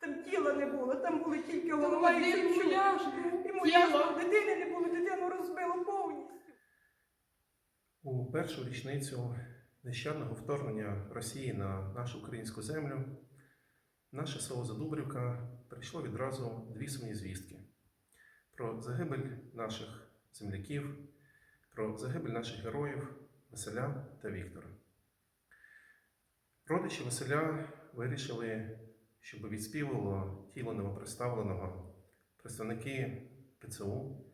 Там тіла не було, там були тільки голова і муляж, І моя дитини не було, дитину розбило повністю. У першу річницю нещадного вторгнення Росії на нашу українську землю наше село Задубрівка прийшло відразу дві сумні звістки про загибель наших земляків, про загибель наших героїв Василя та Віктора. Родичі Василя вирішили, щоб відспівало тіло новоприставленого представники ПЦУ,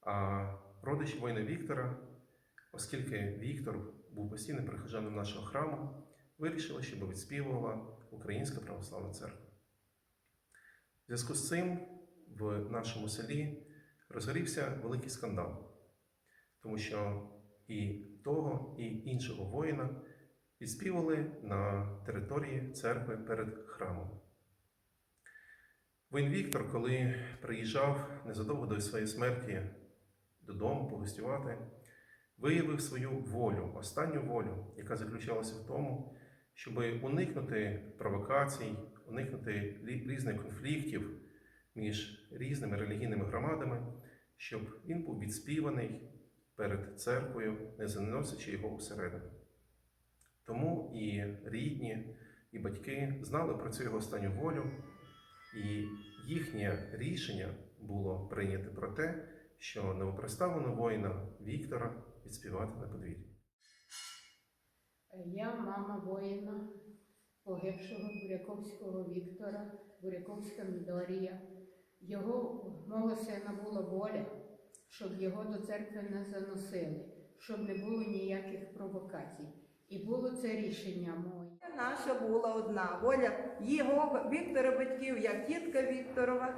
а родичі воїна Віктора Оскільки Віктор був постійним прихожаном нашого храму, вирішили, щоб відспівувала Українська православна церква. В зв'язку з цим в нашому селі розгорівся великий скандал, тому що і того, і іншого воїна відспівали на території церкви перед храмом. Воїн Віктор, коли приїжджав незадовго до своєї смерті додому погостювати, виявив свою волю, останню волю, яка заключалася в тому, щоб уникнути провокацій, уникнути різних конфліктів між різними релігійними громадами, щоб він був відспіваний перед церквою, не заносячи його усередину. Тому і рідні, і батьки знали про цю його останню волю, і їхнє рішення було прийнято про те, що новоприставленого воїна Віктора відспівати на подвір'ї. Я мама воїна, погибшого Буряковського Віктора, Буряковська Мідорія. Його мого сина була воля, щоб його до церкви не заносили, щоб не було ніяких провокацій. І було це рішення моє. Наша була одна воля його Віктора батьків, як тітка Вікторова.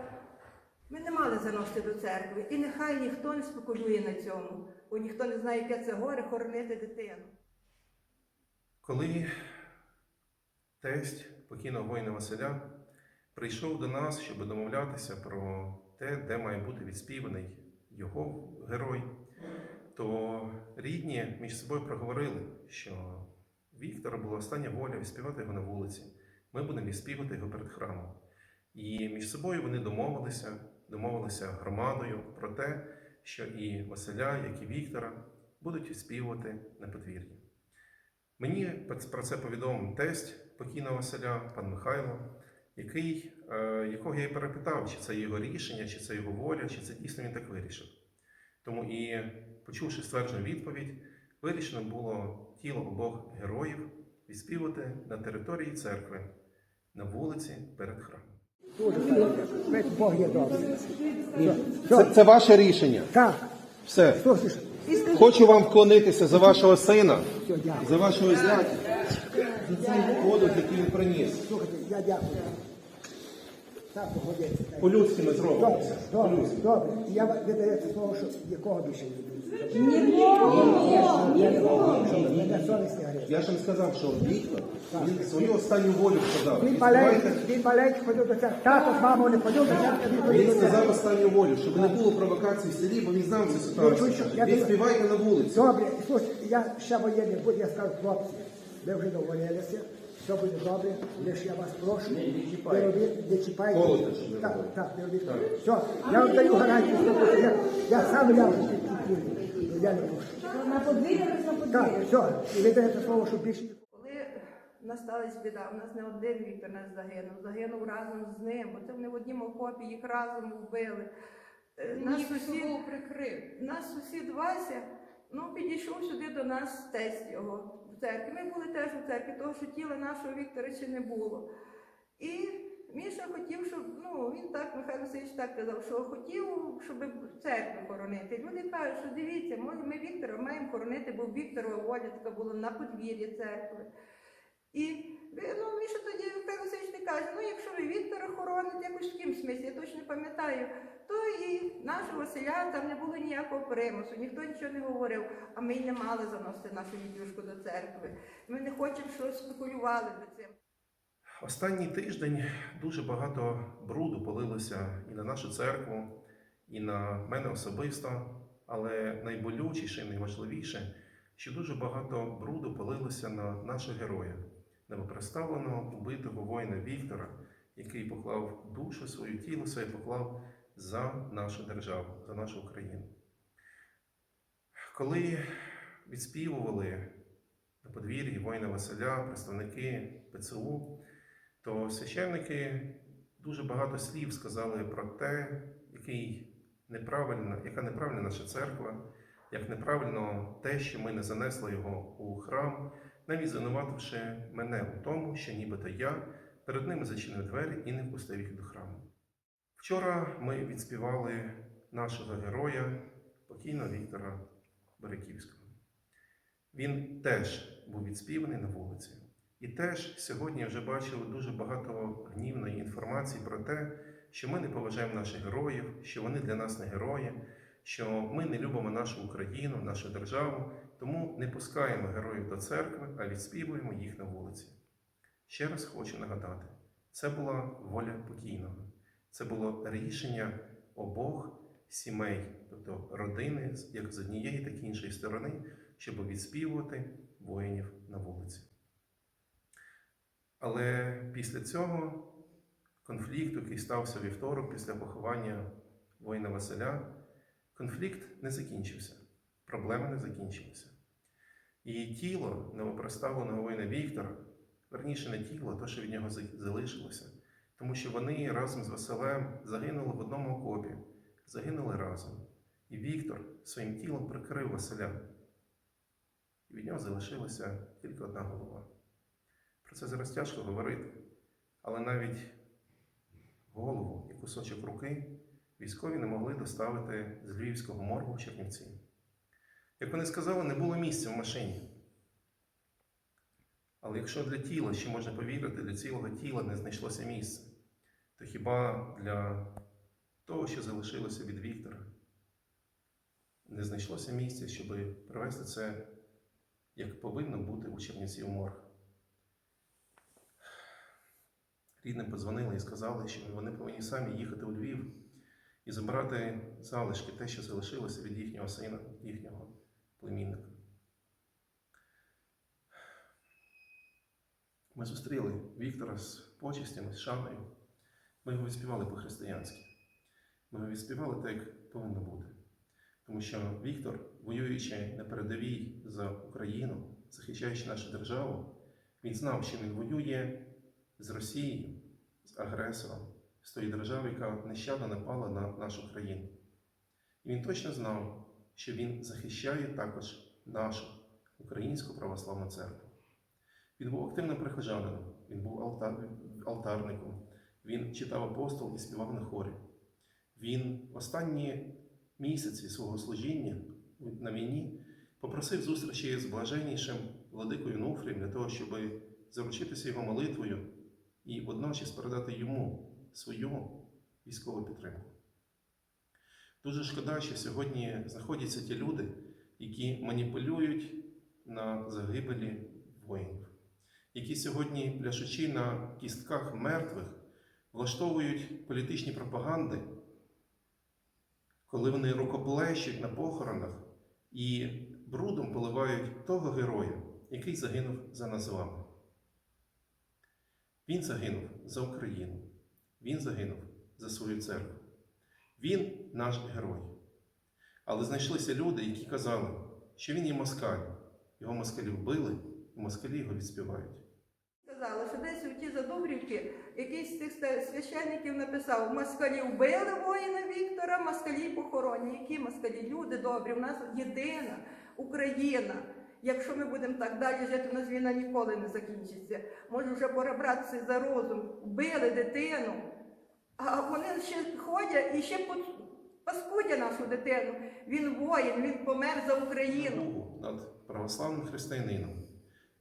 Ми не мали заносити до церкви. І нехай ніхто не спекулює на цьому, бо ніхто не знає, яке це горе хоронити дитину. Коли тесть покійного воїна Василя прийшов до нас, щоб домовлятися про те, де має бути відспіваний його герой, то рідні між собою проговорили, що Віктора була остання воля відспівати його на вулиці. Ми будемо відспівати його перед храмом. І між собою вони домовилися, домовилися громадою про те, що і Василя, як і Віктора будуть відспівувати на подвір'ї. Мені про це повідомив тесть покійного Василя, пан Михайло, який, е, якого я і перепитав, чи це його рішення, чи це його воля, чи це дійсно він так вирішив. Тому і, почувши стверджену відповідь, вирішено було тіло обох героїв відспівати на території церкви на вулиці перед храмом. Дуже Бог є добрий. Це, це ваше рішення. Так, Все. Хочу вам вклонитися за вашого сина, за вашого зятя, за цей подвиг, який він приніс. Слухайте, я дякую. Так, погодиться. По-людськи ми зробимо Добре, це. Я вам видаєте слово, що якого більше не. Мене совість не. Я ж вам сказав, що Віктор він свою останню волю сказав. Він маленький, він маленький ходив до церкви. Тато з мамою не ходив до церкви, він сказав останню волю, щоб не було провокацій в селі, бо він знав цю Ну, ситуацію. Він співайте на вулиці. Добре, слухай, я ще воєнний буду, я скажу, хлопці, ви вже договорилися, все буде добре, лише я вас прошу, не не чіпайте. Холодно, щоб не Так, було. так, не робіть. Все, я вам даю гарантію, що я, я сам ляжу під я не прошу. На подвір'я на подвір'я. Так, все, і ви даєте слово, що більше ніколи. Коли насталась біда, у нас не один Віктор нас загинув, загинув разом з ним, бо це вони в однім окопі їх разом вбили. Е, Наш сусід, прикрив. наш сусід Вася ну, підійшов сюди до нас тесть його церкві. Ми були теж у церкві, того, що тіла нашого Віктора ще не було. І Міша хотів, щоб, ну, він так, Михайло Васильович так казав, що хотів, щоб церкву хоронити. Люди кажуть, що дивіться, може, ми Віктора маємо хоронити, бо Вікторова воля така була на подвір'ї церкви. І ви- ну, Міша тоді не каже, ну якщо ви Віктора хороните, якось в таким смислі, я точно пам'ятаю, то і нашого Василя там не було ніякого примусу, ніхто нічого не говорив, а ми й не мали заносити нашу відюшку до церкви. Ми не хочемо, щоб спекулювали до цим. Останній тиждень дуже багато бруду полилося і на нашу церкву, і на мене особисто. Але найболючіше, і найважливіше, що дуже багато бруду полилося на наших героїв, новоприставленого убитого воїна Віктора, який поклав душу свою, тіло своє поклав за нашу державу, за нашу Україну. Коли відспівували на подвір'ї воїна Василя, представники ПЦУ, то священники дуже багато слів сказали про те, який неправильно, яка неправильна наша церква, як неправильно те, що ми не занесли його у храм, навіть звинувативши мене у тому, що нібито я перед ними зачинив двері і не впустив їх до храму. Вчора ми відспівали нашого героя, покійного Віктора Береківського. Він теж був відспіваний на вулиці. І теж сьогодні вже бачив дуже багато гнівної інформації про те, що ми не поважаємо наших героїв, що вони для нас не герої, що ми не любимо нашу Україну, нашу державу, тому не пускаємо героїв до церкви, а відспівуємо їх на вулиці. Ще раз хочу нагадати: це була воля покійного, це було рішення обох сімей, тобто родини, як з однієї, так і іншої сторони, щоб відспівувати воїнів на вулиці. Але після цього конфлікту, який стався вівторок після поховання воїна Василя, конфлікт не закінчився, проблеми не закінчилися. І тіло новопроставленого воїна Віктора, верніше не тіло, то, що від нього залишилося, тому що вони разом з Василем загинули в одному окопі, загинули разом. І Віктор своїм тілом прикрив Василя. І від нього залишилася тільки одна голова. Про це зараз тяжко говорити, але навіть голову і кусочок руки військові не могли доставити з Львівського моргу в Чернівці. Як вони сказали, не було місця в машині. Але якщо для тіла ще можна повірити, для цілого тіла не знайшлося місця, то хіба для того, що залишилося від Віктора, не знайшлося місця, щоб привезти це, як повинно бути у Чернівці в морг? Рідним подзвонили і сказали, що вони повинні самі їхати у Львів і забрати залишки, те, що залишилося від їхнього сина, їхнього племінника. Ми зустріли Віктора з почестями, з шаною. Ми його відспівали по-християнськи. Ми його відспівали так, як повинно бути. Тому що Віктор, воюючи на передовій за Україну, захищаючи нашу державу, він знав, що він воює з Росією, з агресором, з тої держави, яка нещадно напала на нашу країну. І він точно знав, що він захищає також нашу українську православну церкву. Він був активним прихожанином, він був алтар, алтарником, він читав апостол і співав на хорі. Він останні місяці свого служіння на війні попросив зустрічі з блаженнішим владикою Нуфрієм для того, щоб заручитися його молитвою і водночас передати йому свою військову підтримку. Дуже шкода, що сьогодні знаходяться ті люди, які маніпулюють на загибелі воїнів, які сьогодні, пляшучи на кістках мертвих, влаштовують політичні пропаганди, коли вони рукоплещуть на похоронах і брудом поливають того героя, який загинув за нас з вами. Він загинув за Україну. Він загинув за свою церкву. Він наш герой. Але знайшлися люди, які казали, що він є москаль. Його москалі вбили, і москалі його відспівають. Сказали, що десь у ті задобрівки якийсь з цих священників написав: москалі вбили воїна Віктора, москалі похоронні. Які москалі? Люди добрі, у нас єдина Україна. Якщо ми будемо так далі жити, у нас війна ніколи не закінчиться. Може, вже пора братися за розум. Вбили дитину, а вони ще ходять і ще паскудять нашу дитину. Він воїн, він помер за Україну. Над православним християнином,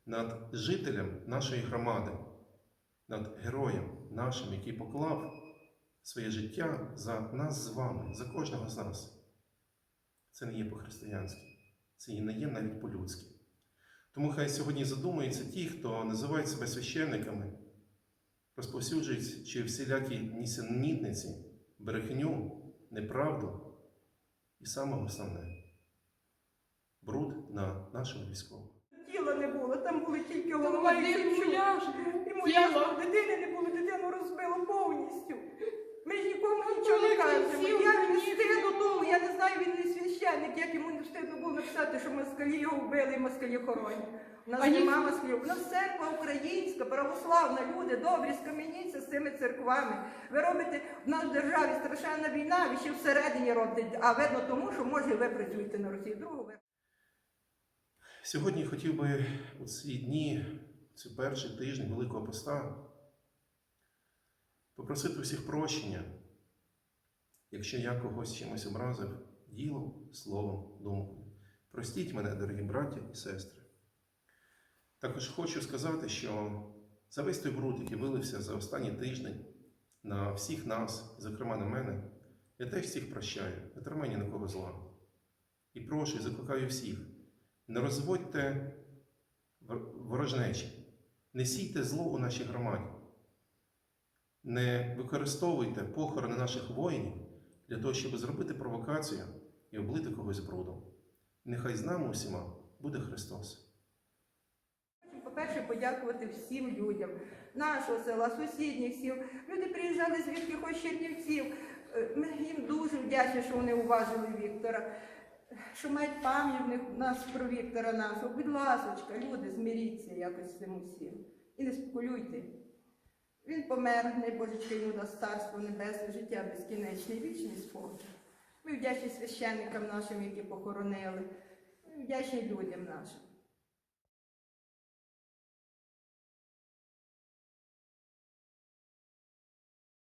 над жителем нашої громади, над героєм нашим, який поклав своє життя за нас з вами, за кожного з нас. Це не є по-християнськи, це і не є навіть по-людськи. Тому хай сьогодні задумаються ті, хто називають себе священниками, розповсюджують чи всілякі нісенітниці, брехню, неправду і саме основне бруд на нашого військового. Тіла не було, там були тільки голова і муляж І моя дитини не було, дитину розбило повністю. Нікому нічого не кажемо. сів Як на не стидно тому, я не знаю, він не священник, як йому не встидно було написати, що москалі його вбили і москалі хоронять. У нас нема москалів. У нас церква українська, православна, люди добрі, скам'яніться з цими церквами. Ви робите в нас в державі страшенна війна, ви ще всередині робите, а видно тому, що може ви працюєте на Росії. Другого Сьогодні хотів би у ці дні, ці перші тижні Великого Поста, попросити усіх прощення, якщо я когось чимось образив ділом, словом, думкою. Простіть мене, дорогі браття і сестри. Також хочу сказати, що за весь той бруд, який вилився за останні тижні на всіх нас, зокрема на мене, я теж всіх прощаю, не тримай ні на кого зла. І прошу, і закликаю всіх. Не розводьте ворожнечі, не сійте зло у нашій громаді, не використовуйте похорони наших воїнів для того, щоб зробити провокацію і облити когось брудом. Нехай з нами усіма буде Христос. По-перше, подякувати всім людям нашого села, сусідніх сіл. Люди приїжджали звідки хоч Чернівців. Е, Ми їм дуже вдячні, що вони уважили Віктора, що мають пам'ять нас про Віктора нашого. Будь ласочка, люди, змиріться якось з цим усім. І не спекулюйте. Він помер, не божечки йому дасть царство небесне, життя безкінечне, вічний спокій. Ми вдячні священникам нашим, які похоронили. Ми вдячні людям нашим.